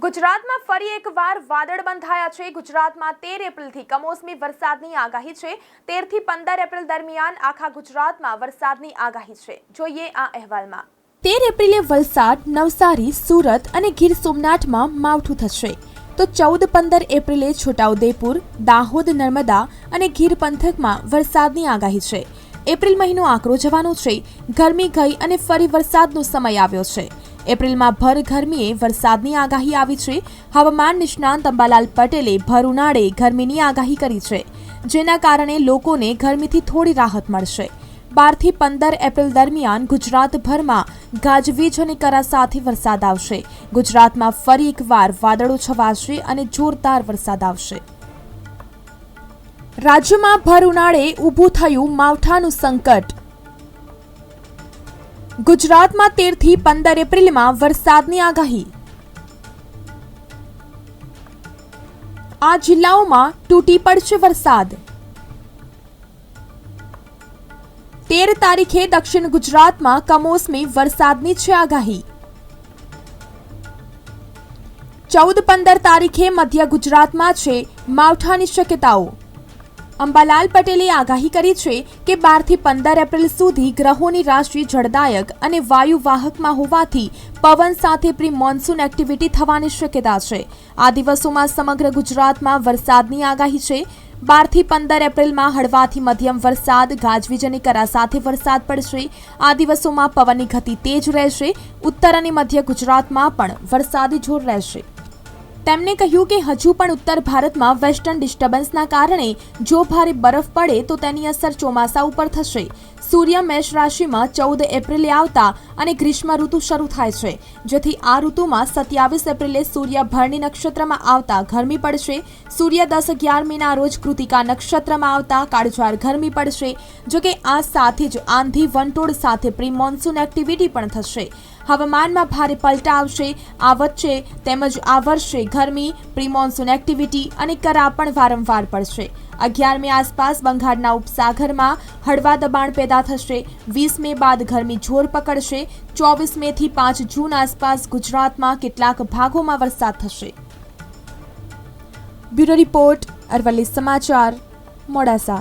ગુજરાતમાં ફરી એકવાર વાદળ બંધાયા છે. ગુજરાતમાં તેર એપ્રિલથી કમોસમી વરસાદની આગાહી છે. તેરથી પંદર એપ્રિલ દરમિયાન આખા ગુજરાતમાં વરસાદની આગાહી છે. જોઈએ આ અહેવાલમાં. તેર એપ્રિલે વલસાડ, નવસારી, સુરત અને ગીર સોમનાથમાં માવઠું થશે. તો ચૌદ પંદર એપ્રિલે છોટાઉદેપુર, દાહોદ, નર્મદા અને ગીર પંથકમાં વરસાદની આગાહી છે. એપ્રિલ મહિનો આકરો જવાનો છે. ગરમી ગઈ અને ફરી વરસાદનો સમય આવ્યો છે. એપ્રિલમાં ભર ગરમીએ વરસાદની આગાહી આવી છે. હવામાન નિષ્ણાંત અંબાલાલ પટેલે ભર ઉનાળે ગરમીની આગાહી કરી છે. જેના કારણે લોકોને ગરમીથી થોડી રાહત મળશે. બારથી પંદર એપ્રિલ દરમિયાન ગુજરાતભરમાં ગાજવીજ અને કરા સાથે વરસાદ આવશે. ગુજરાતમાં ફરી એકવાર વાદળો છવાશે અને જોરદાર વરસાદ આવશે. રાજ્યમાં ભર ઉનાળે ઊભું થયું માવઠાનું સંકટ. ગુજરાતમાં તેરથી પંદર એપ્રિલમાં વરસાદની આગાહી. આ જિલ્લાઓમાં તૂટી પડશે વરસાદ. તેર તારીખે દક્ષિણ ગુજરાતમાં કમોસમી વરસાદની છે આગાહી. ચૌદ પંદર તારીખે મધ્ય ગુજરાતમાં છે માવઠાની શક્યતાઓ. અંબાલાલ પટેલે આગાહી કરી છે કે બારથી પંદર એપ્રિલ સુધી ગ્રહોની રાશિ જળદાયક અને વાયુવાહકમાં હોવાથી પવન સાથે પ્રી મોન્સૂન એક્ટિવિટી થવાની શક્યતા છે. આ દિવસોમાં સમગ્ર ગુજરાતમાં વરસાદની આગાહી છે. બારથી પંદર એપ્રિલમાં હળવાથી મધ્યમ વરસાદ ગાજવીજ અને કરા સાથે વરસાદ પડશે. આ દિવસોમાં પવનની ગતિ તેજ રહેશે. ઉત્તર અને મધ્ય ગુજરાતમાં પણ વરસાદી જોર રહેશે. તેમણે કહ્યું કે હજુ પણ ઉત્તર ભારતમાં વેસ્ટર્ન ડિસ્ટર્બન્સના કારણે જો ભારે બરફ પડે તો તેની અસર ચોમાસા ઉપર થશે. સૂર્ય મેષ રાશિમાં ચૌદ એપ્રિલે આવતા અને ગ્રીષ્મ ઋતુ શરૂ થાય છે. જેથી આ ઋતુમાં સત્યાવીસ એપ્રિલે સૂર્ય ભરણી નક્ષત્રમાં આવતા ગરમી પડશે. સૂર્ય દસ અગિયાર મેના રોજ કૃતિકા નક્ષત્રમાં આવતા કાળઝાળ ગરમી પડશે. જોકે આ સાથે જ આંધી વંટોળ સાથે પ્રી મોન્સૂન એક્ટિવિટી પણ થશે. હવામાનમાં ભારે પલટા આવશે આ વચ્ચે તેમજ આ વર્ષે ગરમી, પ્રિમોન્સૂન એક્ટિવિટી અને કરા પણ વારંવાર પડશે. અગિયાર મે આસપાસ બંગાળના ઉપસાગરમાં હળવા દબાણ પેદા થશે. વીસ મે બાદ ગરમી જોર પકડશે. ચોવીસ મે થી પાંચ જૂન આસપાસ ગુજરાતમાં કેટલાક ભાગોમાં વરસાદ થશે. બ્યુરો રિપોર્ટ, અરવલ્લી સમાચાર, મોડાસા.